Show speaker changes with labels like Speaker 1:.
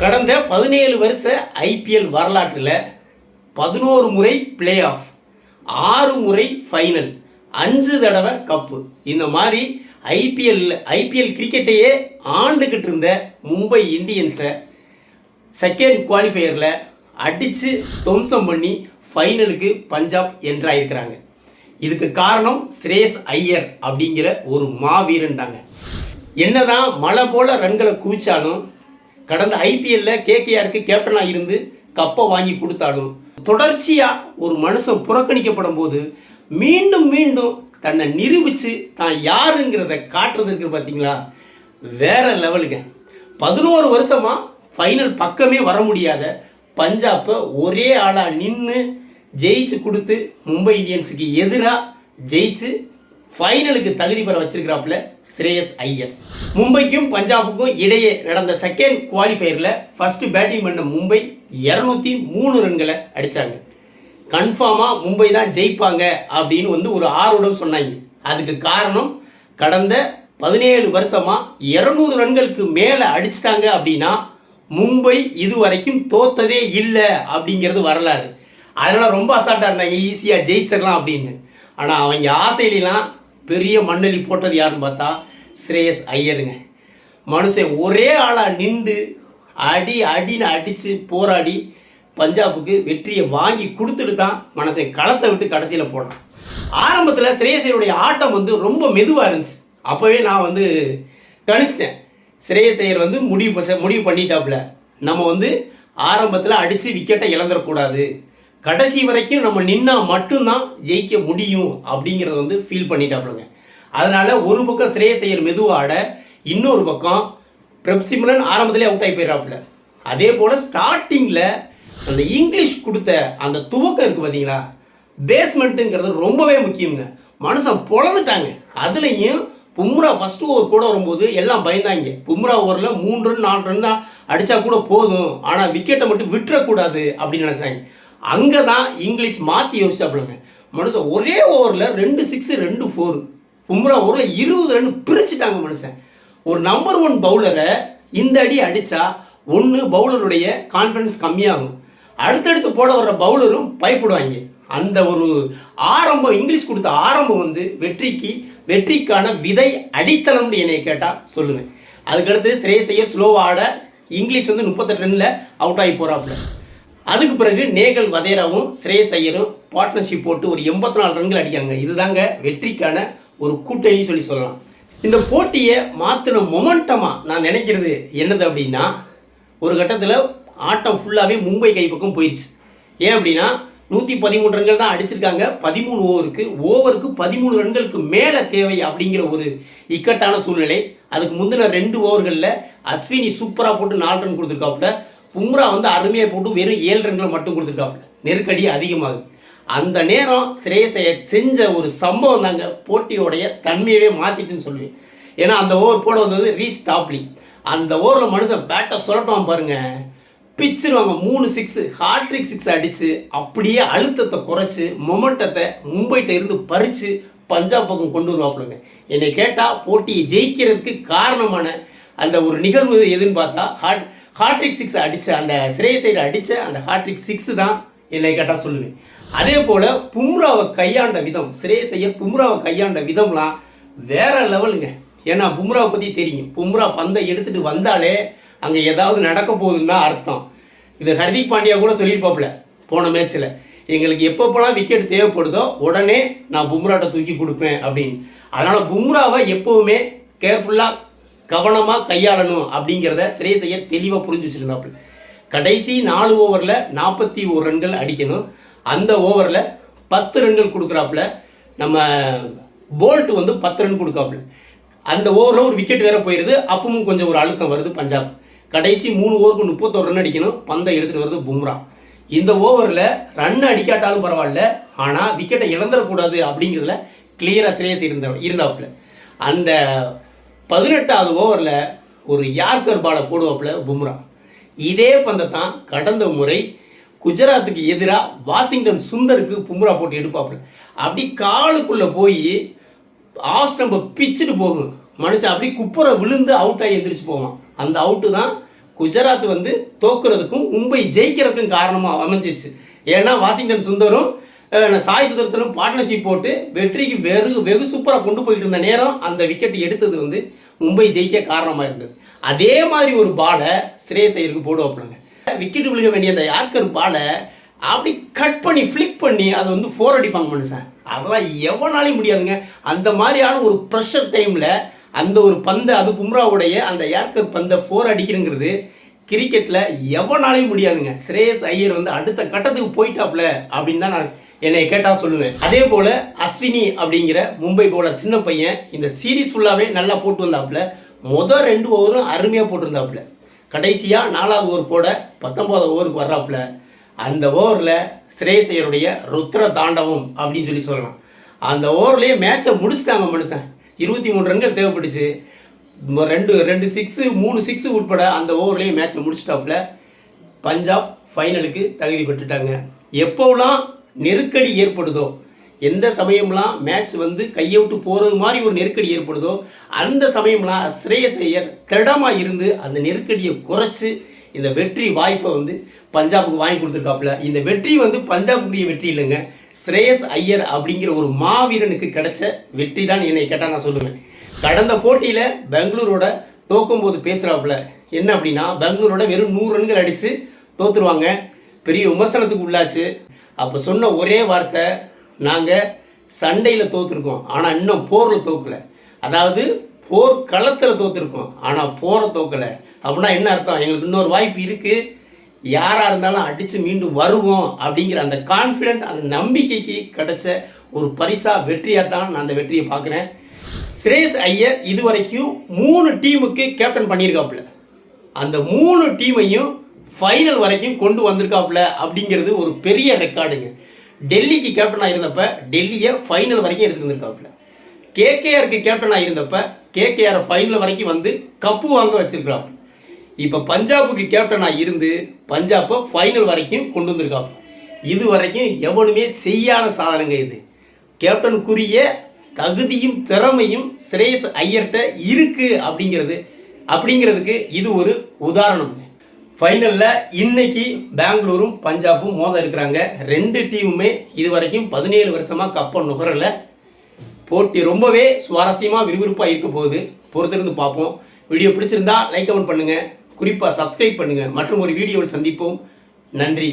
Speaker 1: கடந்த பதினேழு வருஷ ஐபிஎல் வரலாற்றில் பதினோரு முறை பிளே ஆஃப் ஆறு முறை ஃபைனல் அஞ்சு தடவை கப்பு இந்த மாதிரி ஐபிஎல் ஐபிஎல் கிரிக்கெட்டையே ஆண்டுகிட்டு இருந்த மும்பை இந்தியன்ஸை செகண்ட் குவாலிஃபையரில் அடித்து துவம்சம் பண்ணி ஃபைனலுக்கு பஞ்சாப் என்றாயிருக்கிறாங்க. இதுக்கு காரணம் ஸ்ரேஸ் ஐயர் அப்படிங்கிற ஒரு மாவீரன் தாங்க. என்னதான் மழை போல ரன்களை குவிச்சாலும் கடந்த ஐபிஎல்ல கேகேஆருக்கு கேப்டனாக இருந்து கப்பை வாங்கி கொடுத்தாலும் தொடர்ச்சியாக ஒரு மனுஷன் புறக்கணிக்கப்படும் போது மீண்டும் மீண்டும் தன்னை நிரூபித்து தான் யாருங்கிறத காட்டுறதுக்கு பார்த்தீங்களா வேற லெவலுங்க. பதினோரு வருஷமாக ஃபைனல் பக்கமே வர முடியாத பஞ்சாப்பை ஒரே ஆளாக நின்று ஜெயிச்சு கொடுத்து மும்பை இந்தியன்ஸுக்கு எதிராக ஜெயிச்சு ஃபைனலுக்கு தகுதி பெற வச்சிருக்கிறாப்புல ஸ்ரேயஸ் ஐயர். மும்பைக்கும் பஞ்சாபுக்கும் இடையே நடந்த செகண்ட் குவாலிஃபயரில் ஃபர்ஸ்ட் பேட்டிங் பண்ண மும்பை இரநூத்தி மூணு ரன்களை அடித்தாங்க கன்ஃபார்மாக மும்பை தான் ஜெயிப்பாங்க அப்படின்னு வந்து ஒரு ஆர்வடம் சொன்னாங்க. அதுக்கு காரணம் கடந்த பதினேழு வருஷமாக இரநூறு ரன்களுக்கு மேலே அடிச்சிட்டாங்க அப்படின்னா மும்பை இது வரைக்கும் தோத்ததே இல்லை அப்படிங்கிறது வரலாறு. அதனால் ரொம்ப அசால்ட்டாக இருந்தாங்க. ஈஸியாக ஜெயிச்சிடலாம் அப்படின்னு. ஆனால் அவங்க ஆசையிலாம் பெரிய மண்ணலி போட்டது யாருன்னு பார்த்தா ஸ்ரேயஸ் ஐயருங்க மனுஷன் ஒரே ஆளாக நின்று அடி அடின்னு அடித்து போராடி பஞ்சாபுக்கு வெற்றியை வாங்கி கொடுத்துட்டு தான் மனுஷன் களத்தை விட்டு கடைசியில் போனான். ஆரம்பத்தில் ஸ்ரேயசையருடைய ஆட்டம் வந்து ரொம்ப மெதுவாக இருந்துச்சு. அப்போவே நான் வந்து கணிச்சிட்டேன். ஸ்ரேயஸ் ஐயர் வந்து முடிவு முடிவு பண்ணிட்டாப்புல. நம்ம வந்து ஆரம்பத்தில் அடித்து விக்கெட்டை இழந்துடக்கூடாது. கடைசி வரைக்கும் நம்ம நின்னா மட்டும்தான் ஜெயிக்க முடியும் அப்படிங்கிறத வந்து ஃபீல் பண்ணிட்டாப்புலங்க. அதனால் ஒரு பக்கம் ஸ்ரேயஸ் ஐயர் மெதுவாக ஆட இன்னொரு பக்கம் பிரப்சிமலன் ஆரம்பத்திலே அவுட் ஆகி போயிடாப்புல அதே போல் ஸ்டார்டிங்கில் அந்த இங்கிலீஷ் கொடுத்த அந்த துவக்கம் இருக்குது பார்த்தீங்களா பேஸ்மெண்ட்டுங்கிறது ரொம்பவே முக்கியங்க மனுஷன் பொழந்துட்டாங்க. அதுலேயும் பும்ரா ஃபஸ்ட்டு ஓவர் கூட வரும்போது எல்லாம் பயந்தாங்க. பும்ரா ஓவரில் மூணு ரன் நாலு ரன் தான் அடித்தா கூட போதும். ஆனால் விக்கெட்டை மட்டும் விட்டுறக்கூடாது அப்படின்னு நினச்சாங்க. அங்கே தான் இங்கிலீஷ் மாற்றி யோசிச்சாப்பிடுங்க மனுஷன் ஒரே ஓவரில் ரெண்டு சிக்ஸ் ரெண்டு ஃபோர் பும்ரா ஓவரில் இருபது ரன் பிரிச்சுட்டாங்க மனுஷன். ஒரு நம்பர் ஒன் பவுலரை இந்த அடி அடித்தா ஒன்று பவுலருடைய கான்ஃபிடன்ஸ் கம்மியாகும். அடுத்தடுத்து போட வர்ற பவுலரும் பயப்படுவாங்க. அந்த ஒரு ஆரம்பம் இங்கிலீஷ் கொடுத்த ஆரம்பம் வந்து வெற்றிக்கு வெற்றிக்கான விதை அடித்தளம்னு என்னை கேட்டால் சொல்லுவேன். அதுக்கடுத்து ஸ்ரேயசைய ஸ்லோவாக ஆட இங்கிலீஷ் வந்து முப்பத்தெட்டு ரனில் அவுட் ஆகி போகிறாப்புல அதுக்கு பிறகு நேகல் வதேராவும் ஸ்ரேயஸ் ஐயரும் பார்ட்னர்ஷிப் போட்டு ஒரு எண்பத்தி நாலு ரன்கள் அடிக்காங்க இதுதாங்க வெற்றிக்கான ஒரு கூட்டணி சொல்லி சொல்லலாம். இந்த போட்டியை மாற்றின மொமெண்டமாக நான் நினைக்கிறது என்னது அப்படின்னா ஒரு கட்டத்தில் ஆட்டம் ஃபுல்லாகவே மும்பை கைப்பக்கம் போயிடுச்சு ஏன் அப்படின்னா நூற்றி பதிமூணு ரன்கள் தான் அடிச்சிருக்காங்க. பதிமூணு ஓவருக்கு ஓவருக்கு பதிமூணு ரன்களுக்கு மேலே தேவை அப்படிங்கிற ஒரு இக்கட்டான சூழ்நிலை. அதுக்கு முந்தின ரெண்டு ஓவர்களில் அஸ்வினி சூப்பராக போட்டு நாலு ரன் கொடுத்துருக்காப்புல. பும்ரா வந்து அருமையாக போட்டு வெறும் ஏழு ரன்களை மட்டும் கொடுத்துருக்காப்புல. நெருக்கடி அதிகமாகுது. அந்த நேரம் ஸ்ரேயசைய செஞ்ச ஒரு சம்பவம் தாங்க போட்டியோடைய தன்மையவே மாற்றிச்சுன்னு சொல்லுவேன். ஏன்னா அந்த ஓவர் போட வந்தது ரீஸ் டாப்லி. அந்த ஓவரில் மனுஷன் பேட்டை சுரட்டுவான் பாருங்க. பிச்சிருவாங்க. மூணு சிக்ஸ் ஹார்ட்ரிக் சிக்ஸ் அடித்து அப்படியே அழுத்தத்தை குறைச்சி மொமெண்டத்தை மும்பைட்ட இருந்து பறித்து பஞ்சாப் பக்கம் கொண்டு வருவாப்புலங்க. என்னை கேட்டால் போட்டியை ஜெயிக்கிறதுக்கு காரணமான அந்த ஒரு நிகழ்வு எதுன்னு பார்த்தா ஹாட் ஹார்ட்ரிக் சிக்ஸ் அடித்த அந்த ஸ்ரேயசைடு அடித்த அந்த ஹார்ட்ரிக் சிக்ஸ் தான் என்னை கேட்டால் சொல்லுவேன். அதே போல் பும்ராவை கையாண்ட விதம் ஸ்ரேயசையர் பும்ராவை கையாண்ட விதம்லாம் வேற லெவலுங்க. ஏன்னா பும்ராவை பற்றி தெரியும். பும்ரா பந்தை எடுத்துட்டு வந்தாலே அங்கே ஏதாவது நடக்க போகுதுன்னா அர்த்தம். இது ஹர்திக் பாண்டியா கூட சொல்லியிருப்பாப்புல போன மேட்ச்சில் எங்களுக்கு எப்பப்போலாம் விக்கெட் தேவைப்படுதோ உடனே நான் பும்ராட்டை தூக்கி கொடுப்பேன் அப்படின்னு. அதனால் பும்ராவை எப்போவுமே கேர்ஃபுல்லாக கவனமாக கையாளணும் அப்படிங்கிறத ஸ்ரேயசையர் தெளிவாக புரிஞ்சு வச்சுருந்தாப்புல. கடைசி நாலு ஓவரில் நாற்பத்தி ஒரு ரன்கள் அடிக்கணும். அந்த ஓவரில் பத்து ரன்கள் கொடுக்குறாப்புல. நம்ம போல்ட் வந்து பத்து ரன் கொடுக்காப்புல அந்த ஓவரில் ஒரு விக்கெட் வேற போயிடுது அப்பவும் கொஞ்சம் ஒரு அழுத்தம் வருது பஞ்சாப். கடைசி மூணு ஓவருக்கு முப்பத்தொரு ரன் அடிக்கணும். பந்தை எடுத்துகிட்டு வருது பும்ரா. இந்த ஓவரில் ரன் அடிக்காட்டாலும் பரவாயில்ல. ஆனால் விக்கெட்டை இழந்துடக்கூடாது அப்படிங்கிறதுல கிளியராக ஸ்ரேயஸ் இருந்த இருந்தாப்புல. அந்த பதினெட்டாவது ஓவரில் ஒரு யார்கர் பாலை போடுவாப்புல பும்ரா. இதே பந்தை தான் கடந்த முறை குஜராத்துக்கு எதிராக வாஷிங்டன் சுந்தருக்கு பும்ரா போட்டு எடுப்பாப்புல. அப்படி காலுக்குள்ளே போய் ஆஃப் ஸ்டம்பை பிச்சுட்டு போகும் மனுஷன் அப்படி குப்புற விழுந்து அவுட் ஆகி எந்திரிச்சு போவான். அந்த அவுட்டு தான் குஜராத் வந்து தோக்குறதுக்கும் மும்பை ஜெயிக்கிறதுக்கும் காரணமாக அமைஞ்சிச்சு. ஏன்னா வாஷிங்டன் சுந்தரும் சாய் சுதர்சனும் பார்ட்னர்ஷிப் போட்டு வெற்றிக்கு வெகு வெகு சூப்பராக கொண்டு போயிட்டு இருந்த நேரம் அந்த விக்கெட் எடுத்தது வந்து மும்பை ஜெயிக்க காரணமாக இருந்தது. அதே மாதிரி ஒரு பாலை ஸ்ரேஸ் ஐயருக்கு போடுவாப்புலங்க. விக்கெட் விழுக வேண்டிய அந்த யார்கர் பாலை அப்படி கட் பண்ணி ஃப்ளிக் பண்ணி அதை வந்து ஃபோர் அடிப்பாங்க மனுஷன். அதெல்லாம் எவனாலையும் முடியாதுங்க. அந்த மாதிரியான ஒரு ப்ரெஷர் டைமில் அந்த ஒரு பந்தை அது பும்ராவுடைய அந்த யார்கர் பந்தை ஃபோர் அடிக்கிறங்கிறது கிரிக்கெட்டில் எவனாலையும் முடியாதுங்க. ஸ்ரேயஸ் ஐயர் வந்து அடுத்த கட்டத்துக்கு போயிட்டாப்ல அப்படின்னு தான் நான் என்னை கேட்டால் சொல்லுவேன் அதே போல் அஸ்வினி அப்படிங்கிற மும்பை போலர் சின்ன பையன் இந்த சீரீஸ் ஃபுல்லாகவே நல்லா போட்டு வந்தாப்புல மொதல் ரெண்டு ஓவரும் அருமையாக போட்டிருந்தாப்புல. கடைசியாக நாலாவது ஓவர் போட பத்தொம்போது ஓவருக்கு வர்றாப்புல. அந்த ஓவரில் ஸ்ரேசையருடைய ருத்ர தாண்டவம் அப்படின்னு சொல்லி சொல்லலாம். அந்த ஓவர்லேயே மேட்சை முடிச்சிட்டாங்க மனுஷன். இருபத்தி மூணு ரன்கள் தேவைப்பட்டுச்சு. ரெண்டு ரெண்டு சிக்ஸு மூணு சிக்ஸு உட்பட அந்த ஓவர்லேயே மேட்சை முடிச்சிட்டாப்புல. பஞ்சாப் ஃபைனலுக்கு தகுதி பெற்றுட்டாங்க. எப்போலாம் நெருக்கடி ஏற்படுதோ? எந்த சமயம்லாம் மேட்ச் வந்து கையை விட்டு போகிறது மாதிரி ஒரு நெருக்கடி ஏற்படுதோ அந்த சமயம்லாம் ஸ்ரேயஸ் ஐயர் திடமாக இருந்து அந்த நெருக்கடியை குறைச்சி இந்த வெற்றி வாய்ப்பை வந்து பஞ்சாபுக்கு வாங்கி கொடுத்துருக்காப்புல. இந்த வெற்றி வந்து பஞ்சாபுக்குரிய வெற்றி இல்லைங்க. ஸ்ரேயஸ் ஐயர் அப்படிங்கிற ஒரு மாவீரனுக்கு கிடைச்ச வெற்றி தான் என்னை கேட்டால் நான் சொல்லுவேன். கடந்த போட்டியில் பெங்களூரோட தோக்கும் போது பேசுகிறாப்புல என்ன அப்படின்னா பெங்களூரோட வெறும் நூறு ரன்கள் அடித்து தோற்றுருவாங்க பெரிய விமர்சனத்துக்கு உள்ளாச்சு. அப்போ சொன்ன ஒரே வார்த்தை நாங்கள் சண்டையில் தோற்றுருக்கோம் ஆனால் இன்னும் போரில் தோக்கல. அதாவது போர் களத்தில் தோத்துருக்கோம். ஆனால் போரை தோக்கலை. அப்படின்னா என்ன அர்த்தம்? எங்களுக்கு இன்னொரு வாய்ப்பு இருக்குது யாராக இருந்தாலும் அடித்து மீண்டும் வருவோம் அப்படிங்கிற அந்த கான்ஃபிடென்ட் அந்த நம்பிக்கைக்கு கிடைச்ச ஒரு பரிசா வெற்றியாக தான் நான் அந்த வெற்றியை பார்க்குறேன். ஸ்ரேஸ் ஐயர் இது வரைக்கும் மூணு டீமுக்கு கேப்டன் பண்ணியிருக்காப்புல. அந்த மூணு டீமையும் ஃபைனல் வரைக்கும் கொண்டு வந்திருக்காப்புல அப்படிங்கிறது ஒரு பெரிய ரெக்கார்டுங்க டெல்லிக்கு கேப்டனாக இருந்தப்ப டெல்லியை ஃபைனல் வரைக்கும் எடுத்து வந்திருக்காப்புல. கேகேஆருக்கு கேப்டனாக இருந்தப்ப கேகேஆரை ஃபைனல் வரைக்கும் வந்து கப்பு வாங்க வச்சிருக்காப்புல இப்போ பஞ்சாபுக்கு கேப்டனாக இருந்து பஞ்சாப்பை ஃபைனல் வரைக்கும் கொண்டு வந்திருக்காப்பு. இது வரைக்கும் எவனுமே செய்யான சாதனைங்க இது. கேப்டனுக்குரிய தகுதியும் திறமையும் ஸ்ரேயஸ் ஐயர்கிட்ட இருக்குது அப்படிங்கிறது. அப்படிங்கிறதுக்கு இது ஒரு உதாரணம். ஃபைனலில் இன்னைக்கு பெங்களூரும் பஞ்சாபும் மோத இருக்கிறாங்க. ரெண்டு டீமுமே இது வரைக்கும் பதினேழு வருஷமாக கப்பை நுகரலை. போட்டி ரொம்பவே சுவாரஸ்யமாக விறுவிறுப்பாக இருக்க போகுது. பொறுத்திருந்து பார்ப்போம். வீடியோ பிடிச்சிருந்தா லைக் கமெண்ட் பண்ணுங்கள் குறிப்பாக சப்ஸ்கிரைப் பண்ணுங்கள் மற்றும் ஒரு வீடியோவில் சந்திப்போம். நன்றி.